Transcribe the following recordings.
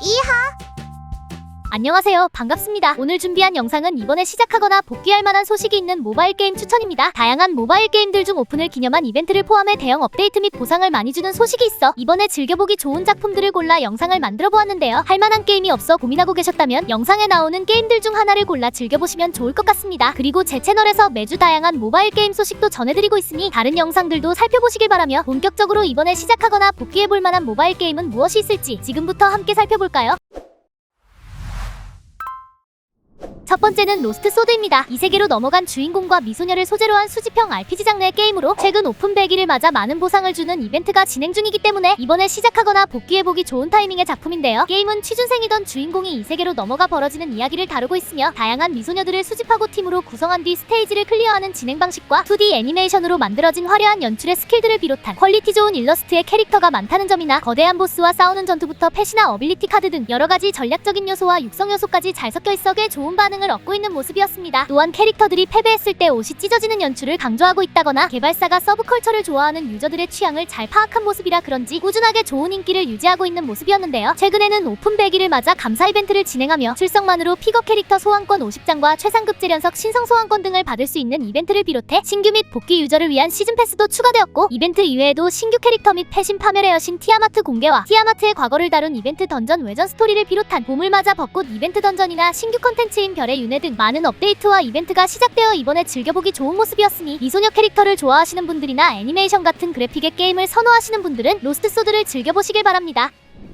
이하 안녕하세요. 반갑습니다. 오늘 준비한 영상은 이번에 시작하거나 복귀할 만한 소식이 있는 모바일 게임 추천입니다. 다양한 모바일 게임들 중 오픈을 기념한 이벤트를 포함해 대형 업데이트 및 보상을 많이 주는 소식이 있어 이번에 즐겨보기 좋은 작품들을 골라 영상을 만들어 보았는데요. 할 만한 게임이 없어 고민하고 계셨다면 영상에 나오는 게임들 중 하나를 골라 즐겨보시면 좋을 것 같습니다. 그리고 제 채널에서 매주 다양한 모바일 게임 소식도 전해드리고 있으니 다른 영상들도 살펴보시길 바라며 본격적으로 이번에 시작하거나 복귀해 볼 만한 모바일 게임은 무엇이 있을지 지금부터 함께 살펴볼까요? 첫 번째는 로스트 소드입니다. 이 세계로 넘어간 주인공과 미소녀를 소재로 한 수집형 RPG 장르의 게임으로 최근 오픈 100일을 맞아 많은 보상을 주는 이벤트가 진행 중이기 때문에 이번에 시작하거나 복귀해보기 좋은 타이밍의 작품인데요. 게임은 취준생이던 주인공이 이 세계로 넘어가 벌어지는 이야기를 다루고 있으며 다양한 미소녀들을 수집하고 팀으로 구성한 뒤 스테이지를 클리어하는 진행 방식과 2D 애니메이션으로 만들어진 화려한 연출의 스킬들을 비롯한 퀄리티 좋은 일러스트의 캐릭터가 많다는 점이나 거대한 보스와 싸우는 전투부터 펫이나 어빌리티 카드 등 여러 가지 전략적인 요소와 육성 요소까지 잘 섞여 있어 꽤 좋은 반응 을 얻고 있는 모습이었습니다. 또한 캐릭터들이 패배했을 때 옷이 찢어지는 연출을 강조하고 있다거나 개발사가 서브컬처를 좋아하는 유저들의 취향을 잘 파악한 모습이라 그런지 꾸준하게 좋은 인기를 유지하고 있는 모습이었는데요. 최근에는 오픈 100일을 맞아 감사 이벤트를 진행하며 출석만으로 피거 캐릭터 소환권 50장과 최상급 재련석 신성 소환권 등을 받을 수 있는 이벤트를 비롯해 신규 및 복귀 유저를 위한 시즌 패스도 추가되었고 이벤트 이외에도 신규 캐릭터 및 패신 파멸의 여신 티아마트 공개와 티아마트의 과거를 다룬 이벤트 던전 외전 스토리를 비롯한 봄을 맞아 벚꽃 이벤트 던전이나 신규 컨텐츠인 별의 윤회 등 많은 업데이트와 이벤트가 시작되어 이번에 즐겨보기 좋은 모습이었으니 미소녀 캐릭터를 좋아하시는 분들이나 애니메이션 같은 그래픽의 게임을 선호하시는 분들은 로스트 소드를 즐겨보시길 바랍니다.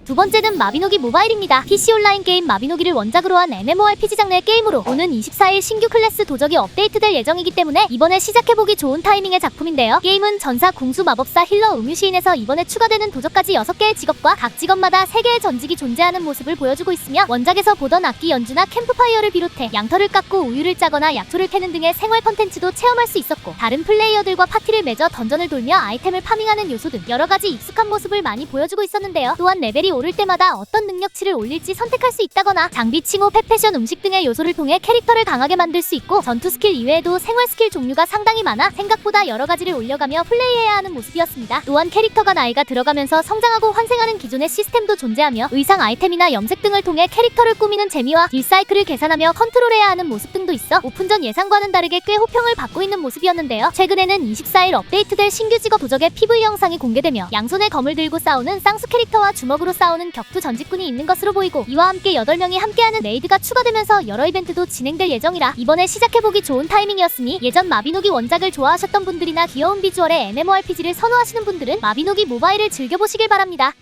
두 번째는 마비노기 모바일입니다. PC 온라인 게임 마비노기를 원작으로 한 MMORPG 장르의 게임으로 오는 24일 신규 클래스 도적이 업데이트될 예정이기 때문에 이번에 시작해보기 좋은 타이밍의 작품인데요. 게임은 전사, 궁수, 마법사, 힐러, 음유시인에서 이번에 추가되는 도적까지 6개의 직업과 각 직업마다 3개의 전직이 존재하는 모습을 보여주고 있으며 원작에서 보던 악기 연주나 캠프파이어를 비롯해 양털을 깎고 우유를 짜거나 약초를 캐는 등의 생활 컨텐츠도 체험할 수 있었고 다른 플레이어들과 파티를 맺어 던전을 돌며 아이템을 파밍하는 요소 등 여러 가지 익숙한 모습을 많이 보여주고 있었는데요. 또한 레벨이 오를 때마다 어떤 능력치를 올릴지 선택할 수 있다거나 장비 칭호, 펫 패션, 음식 등의 요소를 통해 캐릭터를 강하게 만들 수 있고 전투 스킬 이외에도 생활 스킬 종류가 상당히 많아 생각보다 여러 가지를 올려가며 플레이해야 하는 모습이었습니다. 또한 캐릭터가 나이가 들어가면서 성장하고 환생하는 기존의 시스템도 존재하며 의상 아이템이나 염색 등을 통해 캐릭터를 꾸미는 재미와 딜 사이클을 계산하며 컨트롤해야 하는 모습 등도 있어 오픈 전 예상과는 다르게 꽤 호평을 받고 있는 모습이었는데요. 최근에는 24일 업데이트될 신규 직업 도적의 PV 영상이 공개되며 양손에 검을 들고 싸우는 쌍수 캐릭터와 주먹으로 싸우는 격투 전직군이 있는 것으로 보이고 이와 함께 8명이 함께하는 레이드가 추가되면서 여러 이벤트도 진행될 예정이라 이번에 시작해보기 좋은 타이밍이었으니 예전 마비노기 원작을 좋아하셨던 분들이나 귀여운 비주얼의 MMORPG를 선호하시는 분들은 마비노기 모바일을 즐겨보시길 바랍니다.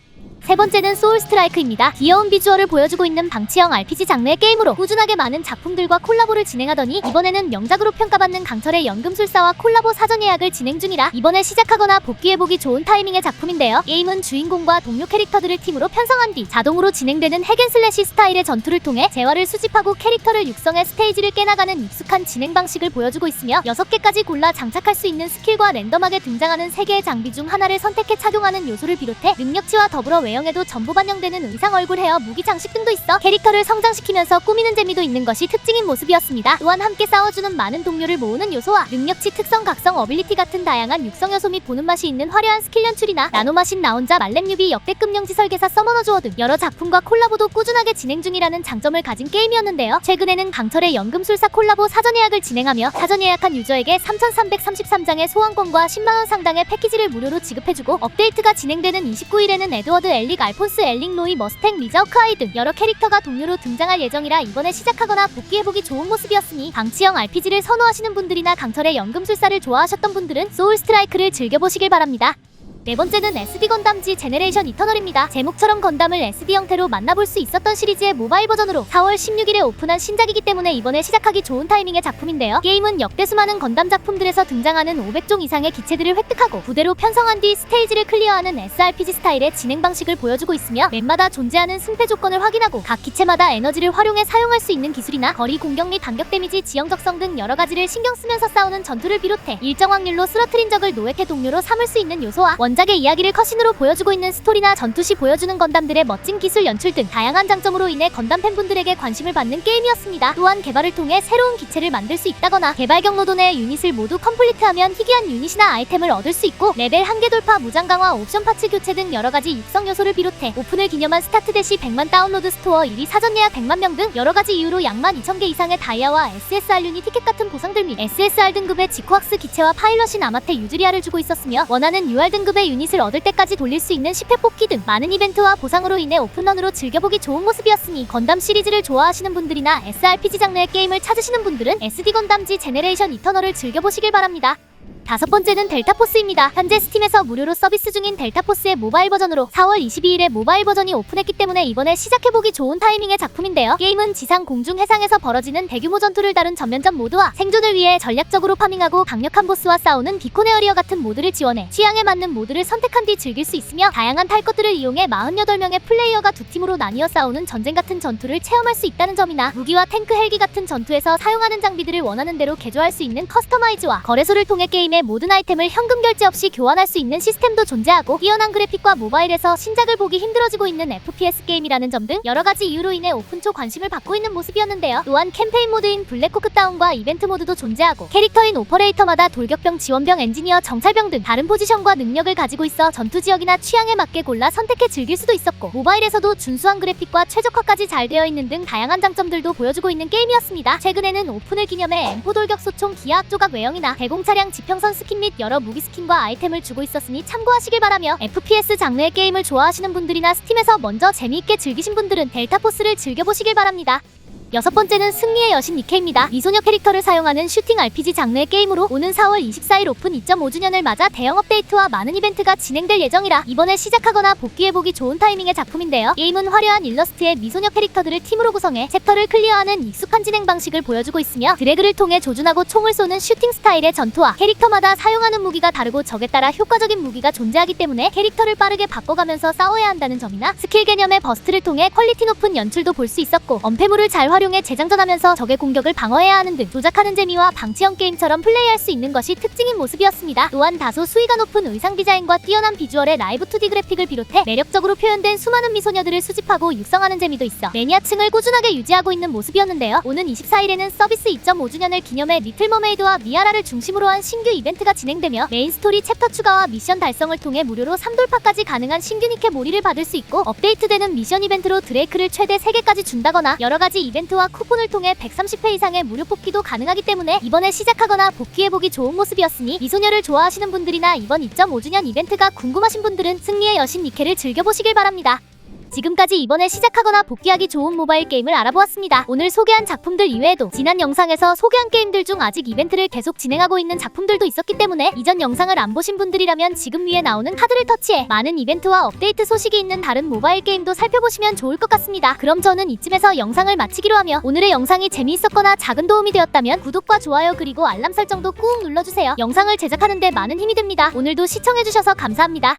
세 번째는 소울 스트라이크입니다. 귀여운 비주얼을 보여주고 있는 방치형 RPG 장르의 게임으로 꾸준하게 많은 작품들과 콜라보를 진행하더니 이번에는 명작으로 평가받는 강철의 연금술사와 콜라보 사전 예약을 진행 중이라 이번에 시작하거나 복귀해보기 좋은 타이밍의 작품인데요. 게임은 주인공과 동료 캐릭터들을 팀으로 편성한 뒤 자동으로 진행되는 핵앤슬래시 스타일의 전투를 통해 재화를 수집하고 캐릭터를 육성해 스테이지를 깨나가는 익숙한 진행 방식을 보여주고 있으며 6개까지 골라 장착할 수 있는 스킬과 랜덤하게 등장하는 3개의 장비 중 하나를 선택해 착용하는 요소를 비롯해 능력치와 더불어 외 형에도 전부 반영되는 의상 얼굴 헤어 무기 장식 등도 있어 캐릭터를 성장시키면서 꾸미는 재미도 있는 것이 특징인 모습이었습니다. 또한 함께 싸워주는 많은 동료를 모으는 요소와 능력치 특성 각성 어빌리티 같은 다양한 육성 요소 및 보는 맛이 있는 화려한 스킬 연출이나 나노마신 나 혼자 말렘 유비 역대급 영지 설계사 서머너 주어 등 여러 작품과 콜라보도 꾸준하게 진행 중이라는 장점을 가진 게임이었는데요. 최근에는 강철의 연금술사 콜라보 사전 예약을 진행하며 사전 예약한 유저에게 3,333장의 소환권과 10만원 상당의 패키지를 무료로 지급해주고 업데이트가 진행되는 29일에는 에드워드 엘릭 알폰스 엘링 로이 머스탱 리자우크아이 등 여러 캐릭터가 동료로 등장할 예정이라 이번에 시작하거나 복귀해보기 좋은 모습이었으니 방치형 RPG를 선호하시는 분들이나 강철의 연금술사를 좋아하셨던 분들은 소울 스트라이크를 즐겨보시길 바랍니다. 네 번째는 SD 건담지 제네레이션 이터널입니다. 제목처럼 건담을 SD 형태로 만나볼 수 있었던 시리즈의 모바일 버전으로 4월 16일에 오픈한 신작이기 때문에 이번에 시작하기 좋은 타이밍의 작품인데요. 게임은 역대 수많은 건담 작품들에서 등장하는 500종 이상의 기체들을 획득하고 부대로 편성한 뒤 스테이지를 클리어하는 SRPG 스타일의 진행 방식을 보여주고 있으며 맵마다 존재하는 승패 조건을 확인하고 각 기체마다 에너지를 활용해 사용할 수 있는 기술이나 거리 공격 및 반격 데미지 지형 적성 등 여러 가지를 신경 쓰면서 싸우는 전투를 비롯해 일정 확률로 쓰러트린 적을 노획해 동료로 삼을 수 있는 요소와 원 원작의 이야기를 컷신으로 보여주고 있는 스토리나 전투 시 보여주는 건담들의 멋진 기술 연출 등 다양한 장점으로 인해 건담 팬분들에게 관심을 받는 게임이었습니다. 또한 개발을 통해 새로운 기체를 만들 수 있다거나 개발 경로도 내 유닛을 모두 컴플리트하면 희귀한 유닛이나 아이템을 얻을 수 있고 레벨 한계 돌파 무장 강화 옵션 파츠 교체 등 여러 가지 육성 요소를 비롯해 오픈을 기념한 스타트 대시 100만 다운로드 스토어 1위 사전 예약 100만 명 등 여러 가지 이유로 양만 2천 개 이상의 다이아와 SSR 유닛 티켓 같은 보상들 및 SSR 등급의 지코악스 기체와 파일럿인 아마테 유즈리아를 주고 있었으며 원하는 UR 등급의 유닛을 얻을 때까지 돌릴 수 있는 10회 뽑기 등 많은 이벤트와 보상으로 인해 오픈런으로 즐겨보기 좋은 모습이었으니 건담 시리즈를 좋아하시는 분들이나 SRPG 장르의 게임을 찾으시는 분들은 SD 건담지 제네레이션 이터널을 즐겨보시길 바랍니다. 다섯 번째는 델타포스입니다. 현재 스팀에서 무료로 서비스 중인 델타포스의 모바일 버전으로 4월 22일에 모바일 버전이 오픈했기 때문에 이번에 시작해보기 좋은 타이밍의 작품인데요. 게임은 지상, 공중, 해상에서 벌어지는 대규모 전투를 다룬 전면전 모드와 생존을 위해 전략적으로 파밍하고 강력한 보스와 싸우는 비콘 에어리어 같은 모드를 지원해 취향에 맞는 모드를 선택한 뒤 즐길 수 있으며 다양한 탈 것들을 이용해 48명의 플레이어가 두 팀으로 나뉘어 싸우는 전쟁 같은 전투를 체험할 수 있다는 점이나 무기와 탱크 헬기 같은 전투에서 사용하는 장비들을 원하는 대로 개조할 수 있는 커스터마이즈와 거래소를 통해 게임 의 모든 아이템을 현금 결제 없이 교환할 수 있는 시스템도 존재하고 뛰어난 그래픽과 모바일에서 신작을 보기 힘들어지고 있는 FPS 게임이라는 점 등 여러 가지 이유로 인해 오픈 초 관심을 받고 있는 모습이었는데요. 또한 캠페인 모드인 블랙호크 다운과 이벤트 모드도 존재하고 캐릭터인 오퍼레이터마다 돌격병, 지원병, 엔지니어, 정찰병 등 다른 포지션과 능력을 가지고 있어 전투 지역이나 취향에 맞게 골라 선택해 즐길 수도 있었고 모바일에서도 준수한 그래픽과 최적화까지 잘 되어 있는 등 다양한 장점들도 보여주고 있는 게임이었습니다. 최근에는 오픈을 기념해 M4 돌격 소총 기하학 조각 외형이나 대공 차량 지평선 스킨 및 여러 무기 스킨과 아이템을 주고 있었으니 참고하시길 바라며 FPS 장르의 게임을 좋아하시는 분들이나 스팀에서 먼저 재미있게 즐기신 분들은 델타포스를 즐겨보시길 바랍니다. 여섯 번째는 승리의 여신 니케입니다. 미소녀 캐릭터를 사용하는 슈팅 RPG 장르의 게임으로 오는 4월 24일 오픈 2.5주년을 맞아 대형 업데이트와 많은 이벤트가 진행될 예정이라 이번에 시작하거나 복귀해보기 좋은 타이밍의 작품인데요. 게임은 화려한 일러스트의 미소녀 캐릭터들을 팀으로 구성해 챕터를 클리어하는 익숙한 진행 방식을 보여주고 있으며 드래그를 통해 조준하고 총을 쏘는 슈팅 스타일의 전투와 캐릭터마다 사용하는 무기가 다르고 적에 따라 효과적인 무기가 존재하기 때문에 캐릭터를 빠르게 바꿔가면서 싸워야 한다는 점이나 스킬 개념의 버스트를 통해 퀄리티 높은 연출도 볼 수 있었고 엄폐물을 잘 활용 해 재장전하면서 적의 공격을 방어해야 하는 등 조작하는 재미와 방치형 게임처럼 플레이할 수 있는 것이 특징인 모습이었습니다. 또한 다소 수위가 높은 의상 디자인과 뛰어난 비주얼의 라이브 2D 그래픽을 비롯해 매력적으로 표현된 수많은 미소녀들을 수집하고 육성하는 재미도 있어 매니아층을 꾸준하게 유지하고 있는 모습이었는데요. 오는 24일에는 서비스 2.5주년을 기념해 리틀 머메이드와 미아라를 중심으로 한 신규 이벤트가 진행되며 메인 스토리 챕터 추가와 미션 달성을 통해 무료로 3돌파까지 가능한 신규 니케 몰이를 받을 수 있고 업데이트되는 미션 이벤트로 드레이크를 최대 3개까지 준다거나 여러 가지 이벤트 와 쿠폰을 통해 130회 이상의 무료 뽑기도 가능하기 때문에 이번에 시작하거나 복귀해보기 좋은 모습이었으니 미소녀를 좋아하시는 분들이나 이번 2.5주년 이벤트가 궁금하신 분들은 승리의 여신 니케를 즐겨보시길 바랍니다. 지금까지 이번에 시작하거나 복귀하기 좋은 모바일 게임을 알아보았습니다. 오늘 소개한 작품들 이외에도 지난 영상에서 소개한 게임들 중 아직 이벤트를 계속 진행하고 있는 작품들도 있었기 때문에 이전 영상을 안 보신 분들이라면 지금 위에 나오는 카드를 터치해 많은 이벤트와 업데이트 소식이 있는 다른 모바일 게임도 살펴보시면 좋을 것 같습니다. 그럼 저는 이쯤에서 영상을 마치기로 하며 오늘의 영상이 재미있었거나 작은 도움이 되었다면 구독과 좋아요 그리고 알람 설정도 꾹 눌러주세요. 영상을 제작하는데 많은 힘이 됩니다. 오늘도 시청해주셔서 감사합니다.